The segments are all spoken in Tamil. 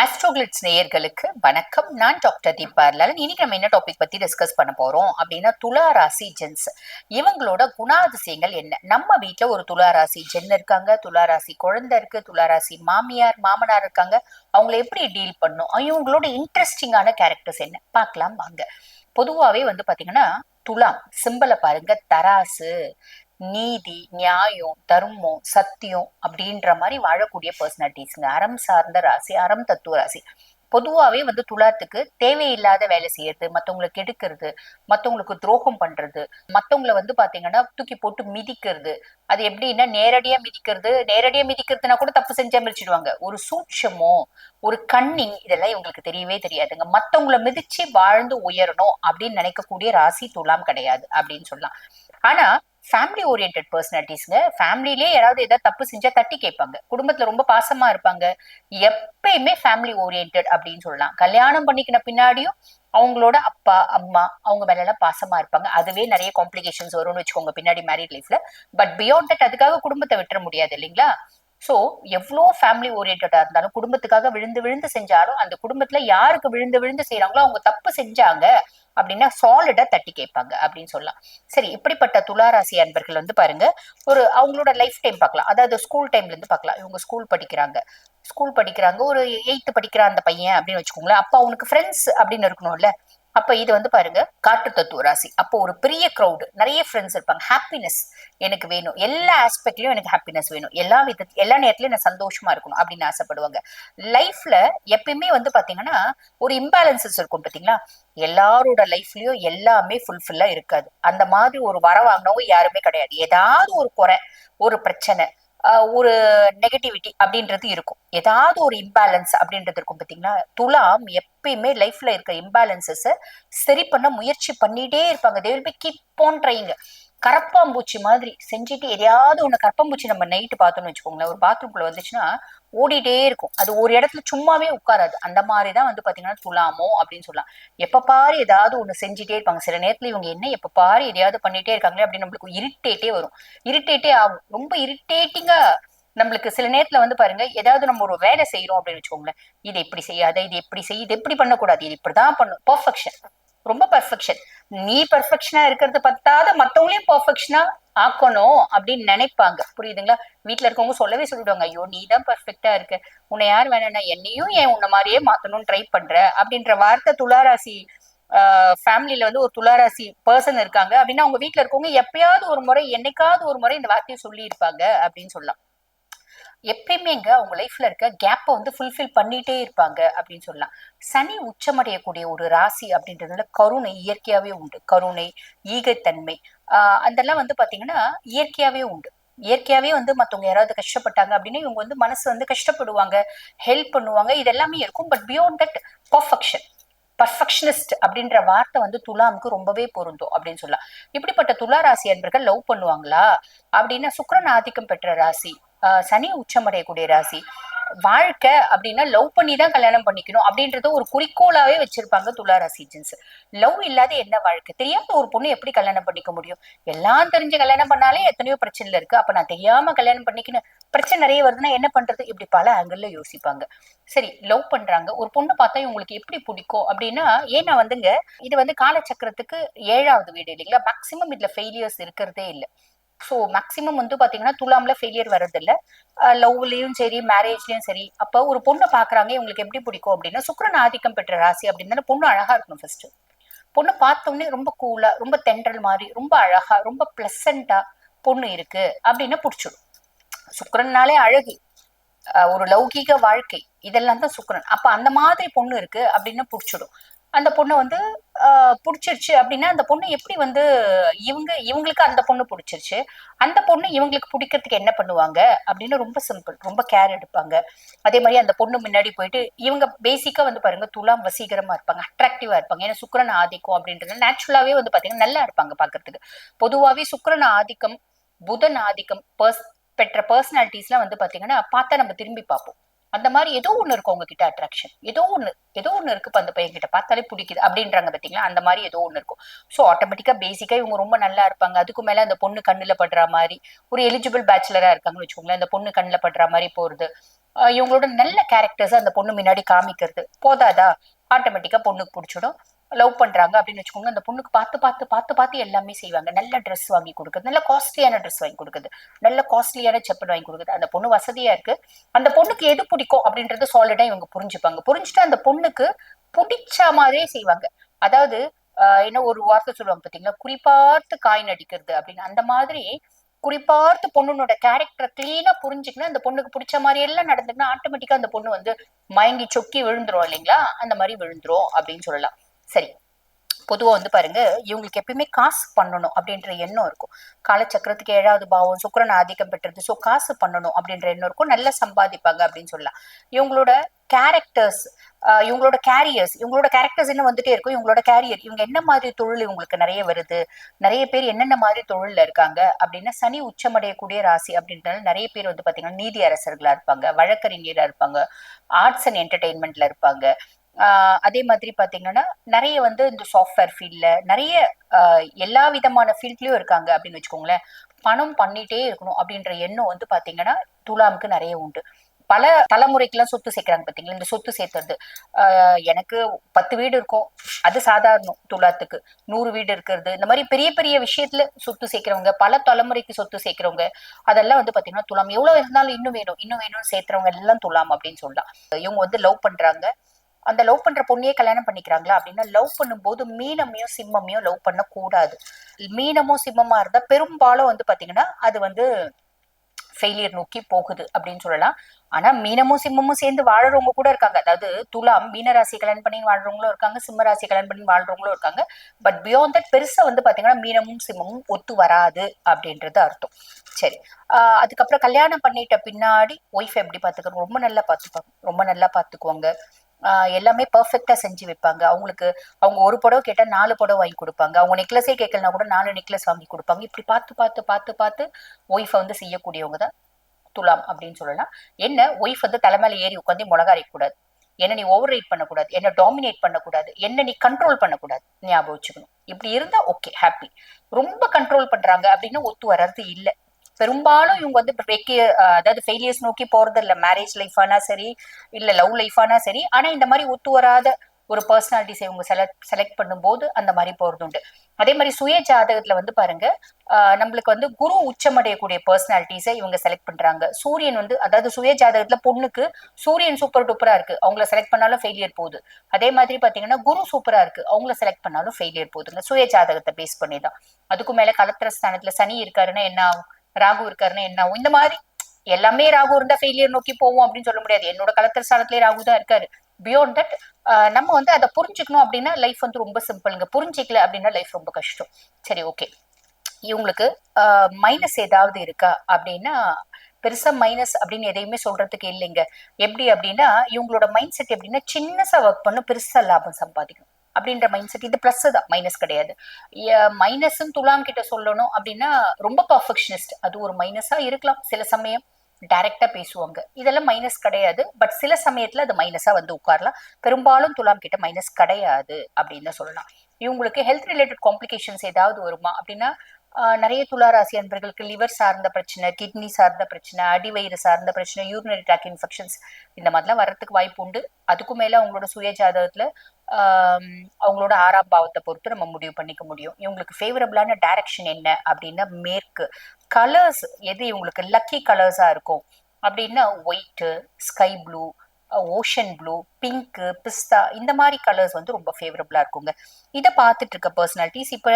ஆஸ்ட்ரோகிளிட்ஸ் நேயர்களுக்கு வணக்கம். நான் டாக்டர் தீபார்லால் இன்னைக்கு நம்ம என்ன டாபிக் பத்தி டிஸ்கஸ் பண்ண போறோம் அப்படின்னா துலா ராசி ஜென்ஸ் இவங்களோட குணாதிசயங்கள் என்ன? நம்ம வீட்டுல ஒரு துலா ராசி ஜென் இருக்காங்க துலா ராசி குழந்தை இருக்கு துலா ராசி மாமியார் மாமனார் இருக்காங்க. அவங்கள எப்படி டீல் பண்ணும் இவங்களோட இன்ட்ரெஸ்டிங்கான கேரக்டர்ஸ் என்ன? பார்க்கலாம் வாங்க. பொதுவாகவே வந்து பாத்தீங்கன்னா துலாம் சிம்பலை பாருங்க தராசு நீதி நியாயம் தர்மம் சத்தியம் அப்படின்ற மாதிரி வாழக்கூடிய பர்சனாலிட்டிஸ்ங்க அறம் சார்ந்த ராசி அறம் தத்துவ ராசி. பொதுவாவே வந்து துலாத்துக்கு தேவையில்லாத வேலை செய்யறது மற்றவங்களை கெடுக்கிறது மத்தவங்களுக்கு துரோகம் பண்றது மத்தவங்கள வந்து பாத்தீங்கன்னா தூக்கி போட்டு மிதிக்கிறது. அது எப்படின்னா நேரடியா மிதிக்கிறது நேரடியா மிதிக்கிறதுனா கூட தப்பு செஞ்சா மிதிச்சிடுவாங்க. ஒரு சூட்சமோ ஒரு கண்ணிங் இதெல்லாம் இவங்களுக்கு தெரியவே தெரியாதுங்க. மற்றவங்களை மிதிச்சு வாழ்ந்து உயரணும் அப்படின்னு நினைக்கக்கூடிய ராசி துலாம் கிடையாது அப்படின்னு சொல்லலாம். ஆனா ஃபேமிலி ஓரியன்ட் பர்சனாலிட்டிஸ்ங்க ஃபேமிலிலே யாராவது ஏதாவது தப்பு செஞ்சா தட்டி கேட்பாங்க. குடும்பத்துல ரொம்ப பாசமா இருப்பாங்க. எப்பயுமே ஃபேமிலி ஓரியன்ட் அப்படின்னு சொல்லலாம். கல்யாணம் பண்ணிக்கின பின்னாடியும் அவங்களோட அப்பா அம்மா அவங்க மேல எல்லாம் பாசமா இருப்பாங்க. அதுவே நிறைய காம்ப்ளிகேஷன்ஸ் வரும்னு வச்சுக்கோங்க பின்னாடி மேரிட் லைஃப்ல பட் பியாண்ட் தட் அதுக்காக குடும்பத்தை விட்டுற முடியாது இல்லைங்களா? சோ எவ்வளோ ஃபேமிலி ஓரியன்டாக இருந்தாலும் குடும்பத்துக்காக விழுந்து விழுந்து செஞ்சாலும் அந்த குடும்பத்துல யாருக்கு விழுந்து விழுந்து செய்யறாங்களோ அவங்க தப்பு செஞ்சாங்க அப்படின்னா சாலிடா தட்டி கேட்பாங்க அப்படின்னு சொல்லலாம். சரி இப்படிப்பட்ட துளாராசி அன்பர்கள் வந்து பாருங்க ஒரு அவங்களோட லைஃப் டைம் பார்க்கலாம். அதாவது ஸ்கூல் டைம்ல இருந்து பார்க்கலாம். இவங்க ஸ்கூல் படிக்கிறாங்க. ஸ்கூல் படிக்கிறாங்க. ஒரு எயித்து படிக்கிற அந்த பையன் அப்படின்னு வச்சுக்கோங்களேன். அப்போ அவனுக்கு ஃப்ரெண்ட்ஸ் அப்படின்னு இருக்கணும்ல. அப்ப இது வந்து பாருங்க காட்டு தத்துவ ராசி. அப்போ ஒரு பெரிய க்ரௌடு நிறைய ஃப்ரெண்ட்ஸ் இருப்பாங்க. ஹாப்பினஸ் எனக்கு வேணும். எல்லா ஆஸ்பெக்ட்லயும் எனக்கு ஹாப்பினஸ் வேணும். எல்லா வித எல்லா நேரத்திலயும் நான் சந்தோஷமா இருக்கணும் அப்படின்னு ஆசைப்படுவாங்க. லைஃப்ல எப்பயுமே வந்து பாத்தீங்கன்னா ஒரு இம்பேலன்சஸ் இருக்கும் பாத்தீங்களா? எல்லாரோட லைஃப்லயும் எல்லாமே ஃபுல்ஃபில்லா இருக்காது. அந்த மாதிரி ஒரு வர வாங்கினவங்க யாருமே கிடையாது. ஏதாவது ஒரு குறை ஒரு பிரச்சனை ஒரு நெகட்டிவிட்டி அப்படின்றது இருக்கும். ஏதாவது ஒரு இம்பேலன்ஸ் அப்படின்றது இருக்கும் பார்த்தீங்களா துலாம் எப்பயுமே லைஃப்ல இருக்க இம்பேலன்சஸை சரி பண்ண முயற்சி பண்ணிட்டே இருப்பாங்க. They will be keep on trying கரப்பாம்பூச்சி மாதிரி செஞ்சுட்டு எதையாவது ஒன்று கரப்பாம்பூச்சி நம்ம நைட்டு பார்த்தோம்னு வச்சுக்கோங்களேன். ஒரு பாத்ரூம்குள்ள வந்துச்சுன்னா ஓடிட்டே இருக்கும். அது ஒரு இடத்துல சும்மாவே உட்காராது. அந்த மாதிரி தான் வந்து பாத்தீங்கன்னா துலாமோ அப்படின்னு சொல்லலாம். எப்ப பாரு ஏதாவது ஒண்ணு செஞ்சுட்டே இருப்பாங்க. சில நேரத்துல இவங்க என்ன எப்ப பாரு எதையாவது பண்ணிட்டே இருக்காங்களே அப்படின்னு நம்மளுக்கு இரிட்டேட்டே வரும். இரிட்டேட்டே ஆகும். ரொம்ப இரிட்டேட்டிங்கா நம்மளுக்கு சில நேரத்துல வந்து பாருங்க ஏதாவது நம்ம ஒரு வேலை செய்யறோம் அப்படின்னு வச்சுக்கோங்களேன். இதை இப்படி செய்யாத இது எப்படி செய்ய இது எப்படி பண்ணக்கூடாது. இது இப்படிதான் பண்ணும். பர்ஃபெக்ஷன் ரொம்ப பர்ஃபெக்ஷன் நீ பர்ஃபெக்ஷனா இருக்கிறது பத்தாத மத்தவங்களையும் பர்ஃபெக்ஷனா ஆக்கணும் அப்படின்னு நினைப்பாங்க. புரியுதுங்களா? வீட்டுல இருக்கவங்க சொல்லவே சொல்லிடுவாங்க ஐயோ நீ தான் பர்ஃபெக்டா இருக்க. உன்னை யார் வேணா என்னையும் ஏன் உன்ன மாதிரியே மாத்தணும்னு ட்ரை பண்ற? அப்படின்ற வார்த்தை துளாராசி ஃபேமிலியில வந்து ஒரு துளாராசி பர்சன் இருக்காங்க. அப்படின்னா அவங்க வீட்டுல இருக்கவங்க எப்பயாவது ஒரு முறை என்னைக்காவது ஒரு முறை இந்த வார்த்தையை சொல்லி இருப்பாங்க அப்படின்னு சொல்லலாம். எப்பயுமேங்க அவங்க லைஃப்ல இருக்க கேப்பை வந்து ஃபுல்ஃபில் பண்ணிட்டே இருப்பாங்க அப்படின்னு சொல்லலாம். சனி உச்சமடையக்கூடிய ஒரு ராசி அப்படின்றதுல கருணை இயற்கையாவே உண்டு. கருணை ஈகைத்தன்மை ஆஹ் அதெல்லாம் வந்து பாத்தீங்கன்னா இயற்கையாவே உண்டு. இயற்கையாவே வந்து மத்தவங்க யாராவது கஷ்டப்பட்டாங்க அப்படின்னா இவங்க வந்து மனசு வந்து கஷ்டப்படுவாங்க ஹெல்ப் பண்ணுவாங்க. இது எல்லாமே இருக்கும். But beyond that perfection perfectionist அப்படின்ற வார்த்தை வந்து துலாமுக்கு ரொம்பவே பொருந்தும் அப்படின்னு சொல்லலாம். இப்படிப்பட்ட துலா ராசி அன்பர்கள் லவ் பண்ணுவாங்களா? அப்படின்னா சுக்கரன் ஆதிக்கம் பெற்ற ராசி சனி உச்சமடையக்கூடிய ராசி. வாழ்க்கை அப்படின்னா லவ் பண்ணி தான் கல்யாணம் பண்ணிக்கணும் அப்படின்றத ஒரு குறிக்கோளாவே வச்சிருப்பாங்க துலா ராசி ஜென்ஸ் லவ் இல்லாத என்ன வாழ்க்கை? தெரியாத ஒரு பொண்ணு எப்படி கல்யாணம் பண்ணிக்க முடியும்? எல்லாம் தெரிஞ்சு கல்யாணம் பண்ணாலே எத்தனையோ பிரச்சனைல இருக்கு. அப்ப நான் தெரியாம கல்யாணம் பண்ணிக்கணும். பிரச்சனை நிறைய வருதுன்னா என்ன பண்றது? இப்படி பல ஆங்கிள் யோசிப்பாங்க. சரி லவ் பண்றாங்க. ஒரு பொண்ணு பார்த்தா இவங்களுக்கு எப்படி பிடிக்கும்? அப்படின்னா ஏன்னா வந்துங்க இது வந்து காலச்சக்கரத்துக்கு ஏழாவது வீடு இல்லைங்களா? மேக்சிமம் இதுல ஃபெயிலியர்ஸ் இருக்கிறதே இல்லை. ஸோ மேக்ஸிமம் வந்து பார்த்தீங்கன்னா துலாம்ல ஃபெயிலியர் வர்றதில்ல. லவ்லையும் சரி மேரேஜ்லையும் சரி அப்போ ஒரு பொண்ணை பார்க்குறாங்க இவங்களுக்கு எப்படி பிடிக்கும் அப்படின்னா சுக்கரன் ஆதிக்கம் பெற்ற ராசி அப்படின்னு பொண்ணு அழகா இருக்கணும் ஃபர்ஸ்ட் பொண்ணு பார்த்தோன்னே ரொம்ப கூலா ரொம்ப தென்றல் மாதிரி ரொம்ப அழகா ரொம்ப பிளசண்டா பொண்ணு இருக்கு அப்படின்னு பிடிச்சிடும். சுக்கரன்னாலே அழகு. ஒரு லௌகீக வாழ்க்கை. இதெல்லாம் தான் சுக்கரன். அப்ப அந்த மாதிரி பொண்ணு இருக்கு அப்படின்னு பிடிச்சிடும். அந்த பொண்ணை வந்து பிடிச்சிருச்சு அப்படின்னா அந்த பொண்ணு எப்படி வந்து இவங்க இவங்களுக்கு அந்த பொண்ணு பிடிச்சிருச்சு அந்த பொண்ணு இவங்களுக்கு பிடிக்கிறதுக்கு என்ன பண்ணுவாங்க அப்படின்னு ரொம்ப சிம்பிள் ரொம்ப கேர் எடுப்பாங்க. அதே மாதிரி அந்த பொண்ணு முன்னாடி போயிட்டு இவங்க பேசிக்கா வந்து பாருங்க துலாம் வசீகரமா இருப்பாங்க அட்ராக்டிவா இருப்பாங்க. ஏன்னா சுக்கரன் ஆதிக்கம் அப்படின்றது நேச்சுரலாவே வந்து பாத்தீங்கன்னா நல்லா இருப்பாங்க பாக்குறதுக்கு. பொதுவாகவே சுக்கரன் ஆதிக்கம் புதன் ஆதிக்கம் பர்ஸ் பெற்ற பர்சனாலிட்டிஸ்லாம் வந்து பாத்தீங்கன்னா பார்த்தா நம்ம திரும்பி பார்ப்போம். அந்த மாதிரி ஏதோ ஒன்று இருக்கு உங்ககிட்ட அட்ராக்ஷன் ஏதோ ஒன்று ஏதோ ஒன்று இருக்கு அந்த பையன் கிட்ட பார்த்தாலே பிடிக்குது அப்படின்றாங்க பாத்தீங்களா? அந்த மாதிரி ஏதோ ஒன்று இருக்கும். ஸோ ஆட்டோமேட்டிக்காக பேசிக்கா இவங்க ரொம்ப நல்லா இருப்பாங்க. அதுக்கு மேல அந்த பொண்ணு கண்ணுல படுற மாதிரி ஒரு எலிஜிபிள் பேச்சுலரா இருக்காங்கன்னு வச்சுக்கோங்களேன் அந்த பொண்ணு கண்ணுல படுற மாதிரி போறது. ஆஹ் இவங்களோட நல்ல கேரக்டர்ஸ் அந்த பொண்ணு முன்னாடி காமிக்கிறது. போதாதா? ஆட்டோமேட்டிக்கா பொண்ணுக்கு பிடிச்சிடும். லவ் பண்றாங்க அப்படின்னு வச்சுக்கோங்க அந்த பொண்ணுக்கு பார்த்து பார்த்து பார்த்து பார்த்து எல்லாமே செய்வாங்க. நல்ல ட்ரெஸ் வாங்கி கொடுக்குறது நல்ல காஸ்ட்லியான ட்ரெஸ் வாங்கி கொடுக்குது நல்ல காஸ்ட்லியான செப்பல் வாங்கி கொடுக்குது அந்த பொண்ணு வசதியா இருக்கு. அந்த பொண்ணுக்கு எது பிடிக்கும் அப்படின்றது சாலிடா இவங்க புரிஞ்சுப்பாங்க. புரிஞ்சுட்டு அந்த பொண்ணுக்கு பிடிச்ச மாதிரியே செய்வாங்க. அதாவது ஆஹ் என்ன ஒரு வார்த்தை சொல்லுவாங்க பாத்தீங்களா குறிப்பார்த்து காய் நடிக்கிறது அப்படின்னு. அந்த மாதிரி குறிப்பார்த்து பொண்ணுனோட கேரக்டரை கிளீனா புரிஞ்சுக்கினா அந்த பொண்ணுக்கு பிடிச்ச மாதிரி எல்லாம் நடந்துக்குன்னா ஆட்டோமேட்டிக்கா அந்த பொண்ணு வந்து மயங்கி சொக்கி விழுந்துரும் இல்லைங்களா? அந்த மாதிரி விழுந்துரும் அப்படின்னு சொல்லலாம். சரி. பொதுவா வந்து பாருங்க இவங்களுக்கு எப்பயுமே காசு பண்ணணும் அப்படின்ற எண்ணம் இருக்கும். காலச்சக்கரத்துக்கு ஏழாவது பாவம் சுக்கரன் ஆதிக்கம் பெற்றது ஸோ காசு பண்ணணும் அப்படின்ற எண்ணம் இருக்கும். நல்லா சம்பாதிப்பாங்க அப்படின்னு சொல்லலாம். இவங்களோட கேரக்டர்ஸ் இவங்களோட கேரியர்ஸ் இவங்களோட கேரக்டர்ஸ் என்ன வந்துட்டே இருக்கும்? இவங்களோட கேரியர் இவங்க என்ன மாதிரி தொழில் இவங்களுக்கு நிறைய வருது? நிறைய பேர் என்னென்ன மாதிரி தொழில்ல இருக்காங்க? அப்படின்னா சனி உச்சமடையக்கூடிய ராசி அப்படின்றனால நிறைய பேர் வந்து பாத்தீங்கன்னா நீதி அரசர்களா இருப்பாங்க வழக்கறிஞரா இருப்பாங்க ஆர்ட்ஸ் அண்ட் என்டர்டெயின்மெண்ட்ல இருப்பாங்க. அதே மாதிரி பாத்தீங்கன்னா நிறைய வந்து இந்த சாஃப்ட்வேர் ஃபீல்டில் நிறைய ஆஹ் எல்லா விதமான ஃபீல்ட்லயும் இருக்காங்க அப்படின்னு வச்சுக்கோங்களேன். பணம் பண்ணிட்டே இருக்கணும் அப்படின்ற எண்ணம் வந்து பாத்தீங்கன்னா துலாமுக்கு நிறைய உண்டு. பல தலைமுறைக்கெல்லாம் சொத்து சேர்க்குறாங்க பாத்தீங்களா? இந்த சொத்து சேர்த்துறது ஆஹ் எனக்கு பத்து வீடு இருக்கும். அது சாதாரணம் துலாத்துக்கு. நூறு வீடு இருக்கிறது. இந்த மாதிரி பெரிய பெரிய விஷயத்துல சொத்து சேர்க்கிறவங்க பல தலைமுறைக்கு சொத்து சேர்க்கிறவங்க அதெல்லாம் வந்து பாத்தீங்கன்னா துலாம். எவ்வளவு இருந்தாலும் இன்னும் வேணும். இன்னும் வேணும்னு சேர்த்துறவங்க எல்லாம் துலாம் அப்படின்னு சொல்லலாம். இவங்க வந்து லவ் பண்றாங்க. அந்த லவ் பண்ற பொண்ணையே கல்யாணம் பண்ணிக்கிறாங்களா அப்படின்னா லவ் பண்ணும்போது மீனமையும் சிம்மமையும் லவ் பண்ண கூடாது மீனமும் சிம்மமா இருந்தா பெரும்பாலும் வந்து பாத்தீங்கன்னா அது வந்து ஃபெயிலியர் நோக்கி போகுது அப்படின்னு சொல்லலாம். ஆனா மீனமும் சிம்மமும் சேர்ந்து வாழறவங்க கூட இருக்காங்க. அதாவது துலாம் மீனராசி கல்யாணம் பண்ணி வாழ்றவங்களும் இருக்காங்க சிம்ம ராசி கல்யாணம் பண்ணி வாழ்றவங்களும் இருக்காங்க. பட் பியாண்ட் தட் பெருசா வந்து பாத்தீங்கன்னா மீனமும் சிம்மமும் ஒத்து வராது அப்படின்றது அர்த்தம். சரி. ஆஹ் அதுக்கப்புறம் கல்யாணம் பண்ணிட்ட பின்னாடி ஒய்ஃப் எப்படி பாத்துக்கணும்? ரொம்ப நல்லா பாத்துப்பாங்க ரொம்ப நல்லா பாத்துக்குவாங்க எல்லாமே பர்ஃபெக்டாக செஞ்சு வைப்பாங்க. அவங்களுக்கு அவங்க ஒரு புடவை கேட்டா நாலு புடவை வாங்கி கொடுப்பாங்க. அவங்க நெக்லஸே கேட்கலனா கூட நாலு நெக்லஸ் வாங்கி கொடுப்பாங்க. இப்படி பார்த்து பார்த்து பார்த்து பார்த்து ஒய்ஃபை வந்து செய்யக்கூடியவங்க தான் துலாம் அப்படின்னு சொல்லலாம். என்ன? ஒய்ஃப் வந்து தலைமையில ஏறி உட்காந்து மிளகா அரைக்கக்கூடாது என்ன நீ ஓவர் ரைட் பண்ணக்கூடாது. என்ன டாமினேட் பண்ணக்கூடாது. என்ன நீ கண்ட்ரோல் பண்ணக்கூடாது. ஞாபகம் வச்சுக்கணும். இப்படி இருந்தா ஓகே ஹாப்பி ரொம்ப கண்ட்ரோல் பண்றாங்க அப்படின்னு ஒத்து வர்றது இல்லை. பெரும்பாலும் இவங்க வந்து பிரேக்கி அதாவது ஃபெயிலியர்ஸ் நோக்கி போறது இல்ல மேரேஜ் லைஃபானா சரி இல்ல லவ் லைஃபானா சரி. ஆனா இந்த மாதிரி ஒத்து வராத ஒரு பர்சனாலிட்டிஸ் இவங்க செலக்ட் செலக்ட் பண்ணும்போது அந்த மாதிரி போறது உண்டு. அதே மாதிரி சுய ஜாதகத்துல வந்து பாருங்க ஆஹ் நம்மளுக்கு வந்து குரு உச்சமடையக்கூடிய பர்சனாலிட்டிஸை இவங்க செலக்ட் பண்றாங்க. சூரியன் வந்து அதாவது சுய ஜாதகத்துல பொண்ணுக்கு சூரியன் சூப்பர் டூப்பரா இருக்கு. அவங்கள செலக்ட் பண்ணாலும் ஃபெயிலியர் போகுது. அதே மாதிரி பாத்தீங்கன்னா குரு சூப்பரா இருக்கு. அவங்கள செலக்ட் பண்ணாலும் ஃபெயிலியர் போகுதுங்க. சுய ஜாதகத்தை பேஸ் பண்ணி தான். அதுக்கு மேல கலத்திர ஸ்தானத்துல சனி இருக்காருன்னா என்ன ஆகும்? ராகு இருக்காருன்னா என்ன? இந்த மாதிரி எல்லாமே ராகு இருந்தா ஃபெயிலியர் நோக்கி போவோம் அப்படின்னு சொல்ல முடியாது. என்னோட கலத்திர ஸ்தானத்திலே ராகு தான் இருக்காரு. பியாண்ட் தட் நம்ம வந்து அதை புரிஞ்சுக்கணும் அப்படின்னா லைஃப் வந்து ரொம்ப சிம்பிளுங்க புரிஞ்சிக்கல அப்படின்னா லைஃப் ரொம்ப கஷ்டம். சரி ஓகே இவங்களுக்கு மைனஸ் ஏதாவது இருக்கா? அப்படின்னா பெருசா மைனஸ் அப்படின்னு எதையுமே சொல்றதுக்கு இல்லைங்க. எப்படி அப்படின்னா இவங்களோட மைண்ட் செட் எப்படின்னா சின்னசா ஒர்க் பண்ணும் பெருசா லாபம் சம்பாதிக்கணும் அப்படின்ற மைண்ட் செட் இது பிளஸ் தான் மைனஸ் கிடையாது. மைனஸ்ன்னு துலாம் கிட்ட சொல்லணும் அப்படின்னா ரொம்ப பர்ஃபெக்ஷனிஸ்ட் அது ஒரு மைனஸா இருக்கலாம் சில சமயம் டைரக்டா பேசுவாங்க. இதெல்லாம் மைனஸ் கிடையாது பட் சில சமயத்துல அது மைனஸா வந்து உட்காரலாம். பெரும்பாலும் துலாம் கிட்ட மைனஸ் கிடையாது அப்படின்னு தான் சொல்லலாம். இவங்களுக்கு ஹெல்த் ரிலேட்டட் காம்ப்ளிகேஷன்ஸ் ஏதாவது வருமா அப்படின்னா நிறைய துளாராசி அன்பர்களுக்கு லிவர் சார்ந்த பிரச்சனை கிட்னி சார்ந்த பிரச்சனை அடிவயிறு சார்ந்த பிரச்சனை யூரினரி ட்ராக் இன்ஃபெக்ஷன்ஸ் இந்த மாதிரிலாம் வர்றதுக்கு வாய்ப்பு உண்டு. அதுக்கும் மேல அவங்களோட சுய ஜாதகத்துல அவங்களோட ஆறாம் பாவத்தை பொறுத்து நம்ம முடிவு பண்ணிக்க முடியும். இவங்களுக்கு ஃபேவரபிளான டைரக்ஷன் என்ன அப்படின்னா மேற்கு. கலர்ஸ் எது இவங்களுக்கு லக்கி கலர்ஸாக இருக்கும்? அப்படின்னா white sky blue ocean blue pink பிஸ்தா இந்த மாதிரி கலர்ஸ் வந்து ரொம்ப ஃபேவரபிளா இருக்குங்க. இதை பார்த்துட்டு இருக்க பர்சனாலிட்டிஸ் இப்போ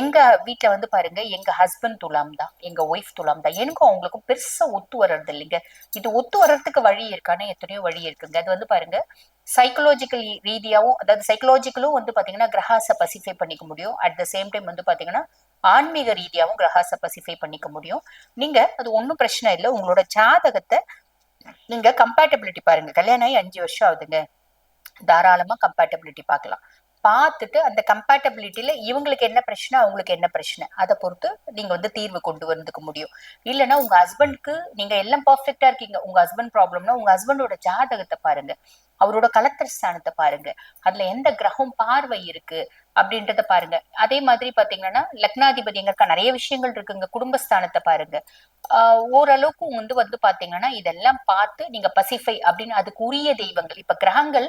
எங்க வீட்டில் வந்து பாருங்க எங்க ஹஸ்பண்ட் துலாம் தான் எங்க ஒய்ஃப் துலாம் தான் எனக்கும் அவங்களுக்கும் பெருசா ஒத்து வர்றது இல்லைங்க. இது ஒத்து வர்றதுக்கு வழி இருக்கான்னு எத்தனையோ வழி இருக்குங்க. அது வந்து பாருங்க சைக்கலாஜிக்கல் ரீதியாகவும் அதாவது சைக்கலாஜிக்கலும் வந்து பாத்தீங்கன்னா கிரகாசை பசிஃபை பண்ணிக்க முடியும். அட் த சேம் டைம் வந்து பாத்தீங்கன்னா ஆன்மீக ரீதியாகவும் கிரகாசை பசிஃபை பண்ணிக்க முடியும். நீங்க அது ஒன்றும் பிரச்சனை இல்லை. உங்களோட ஜாதகத்தை நீங்க கம்பேட்டபிலிட்டி பாருங்க. கல்யாணம் ஆகி அஞ்சு வருஷம் ஆகுதுங்க. தாராளமா கம்பேட்டபிலிட்டி பார்க்கலாம். பார்த்துட்டு அந்த கம்பேட்டபிலிட்டியில இவங்களுக்கு என்ன பிரச்சனை அவங்களுக்கு என்ன பிரச்சனை? அதை பொறுத்து நீங்க வந்து தீர்வு கொண்டு வந்துக்க முடியும். இல்லைன்னா உங்க ஹஸ்பண்ட்க்கு நீங்க எல்லாம் பர்ஃபெக்டா இருக்கீங்க. உங்க ஹஸ்பண்ட் ப்ராப்ளம்னா உங்க ஹஸ்பண்டோட ஜாதகத்தை பாருங்க. அவரோட கலத்தர் ஸ்தானத்தை பாருங்க. அதுல எந்த கிரகம் பார்வை இருக்கு அப்படின்றத பாருங்க. அதே மாதிரி பாத்தீங்கன்னா லக்னாதிபதி எங்க நிறைய விஷயங்கள் இருக்குங்க. குடும்பஸ்தானத்தை பாருங்க. ஓரளவுக்கு வந்து வந்து பாத்தீங்கன்னா இதெல்லாம் பார்த்து நீங்க பசிஃபை அப்படின்னு அதுக்கு உரிய தெய்வங்கள் இப்ப கிரகங்கள்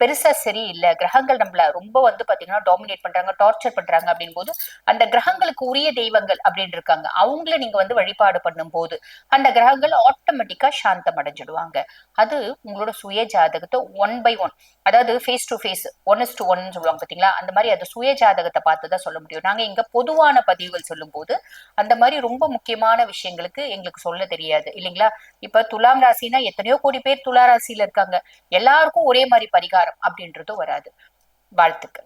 பெருசா சரியில்லை கிரகங்கள் நம்மள ரொம்ப வந்து பாத்தீங்கன்னா டாமினேட் பண்றாங்க டார்ச்சர் பண்றாங்க அப்படின் போது அந்த கிரகங்களுக்கு உரிய தெய்வங்கள் அப்படின்னு இருக்காங்க அவங்கள நீங்க வந்து வழிபாடு பண்ணும் போது அந்த கிரகங்கள் ஆட்டோமேட்டிக்கா சாந்தம் அடைஞ்சிடுவாங்க. அது உங்களோட சுய ஜாதகத்தை ஒன் பை ஒன் அதாவது face to face one is to one சொல்லுவாங்க பாத்தீங்களா? அந்த மாதிரி அது சுய ஜாதகத்தை பார்த்து தான் சொல்ல முடியும். நாங்க இங்க பொதுவான பதிவுகள் சொல்லும் போது அந்த மாதிரி ரொம்ப முக்கியமான விஷயங்களுக்கு எங்களுக்கு சொல்ல தெரியாது. இல்லைங்களா? இப்ப துலாம் ராசினா எத்தனையோ கோடி பேர் துலா ராசியில இருக்காங்க. எல்லாருக்கும் ஒரே மாதிரி பரிகாரம் அப்படின்றதும் வராது. வாழ்த்துக்கள்.